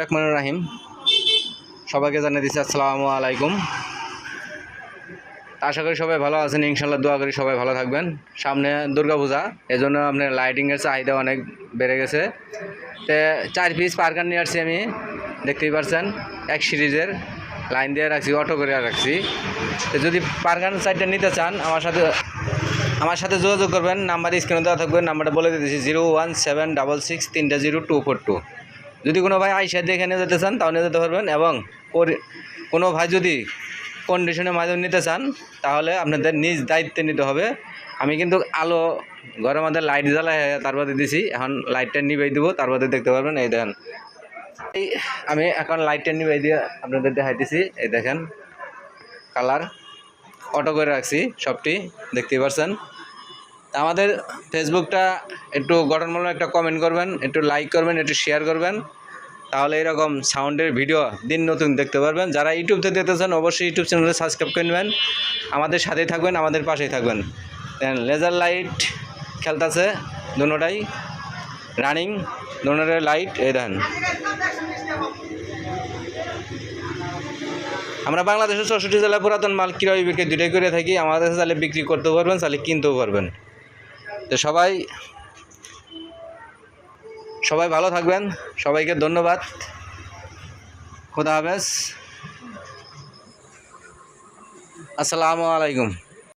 রহমান রাহিম। সবাইকে জানিয়ে দিচ্ছি আসসালামু আলাইকুম। আশা করি সবাই ভালো আছেন ইনশাল্লাহ দোয়া করি সবাই ভালো থাকবেন। সামনে দুর্গাপূজা এই জন্য আপনার লাইটিংয়ের চাহিদা অনেক বেড়ে গেছে। তো চার পিস পার্কার নিয়ে আসছি আমি, দেখতেই পারছেন, এক সিরিজের লাইন দিয়ে রাখছি অটো করে রাখছি। তো যদি পার্কার সাইডটা নিতে চান, আমার সাথে আমার সাথে যোগাযোগ করবেন, নাম্বার স্ক্রিনে দেওয়া থাকবে, নাম্বারটা বলে দিতেছি zero one seven double six তিনটা জিরো টু ফোর টু যদি কোনো ভাই আইসা দেখে নিয়ে যেতে চান, তাও নিয়ে যেতে পারবেন এবং কোনো ভাই যদি কন্ডিশনের মাধ্যমে নিতে চান, তাহলে আপনাদের নিজ দায়িত্বে নিতে হবে। আমি কিন্তু আলো, ঘরের মধ্যে লাইট জ্বালাই তারপরে দিছি। এখন লাইটটা নিবেই দেবো তারপরে দেখতে পারবেন, এই দেখেন। এই, আমি এখন লাইটটা নিবেই দিয়ে আপনাদের দেখাইতেছি এই দেখেন। কালার অটো করে রাখছি, সবটি, দেখতেই পারছেন। আমাদের ফেসবুকটা একটু গঠনমূলক একটা কমেন্ট করবেন, একটু লাইক করবেন, একটু শেয়ার করবেন। তাহলে এরকম সাউন্ডের ভিডিও দিন নতুন দেখতে পারবেন। যারা ইউটিউব থেকে দেখতেছেন, অবশ্যই ইউটিউব চ্যানেলে সাবস্ক্রাইব করে নেবেন। আমাদের সাথেই থাকবেন, আমাদের পাশেই থাকবেন। দেন লেজার লাইট খেলতেছে দুটাই। রানিং দুটার লাইট এই দেন আমরা বাংলাদেশের চৌষট্টি জেলায় পুরাতন মাল ক্রয় বিক্রি দুটাই করে থাকি। আমাদের চাইলে বিক্রি করতেও পারবেন চাইলে কিনতেও পারবেন। তো সবাই সবাই ভালো থাকবেন। সবাইকে ধন্যবাদ। খোদা হাফেজ। আসসালামু আলাইকুম।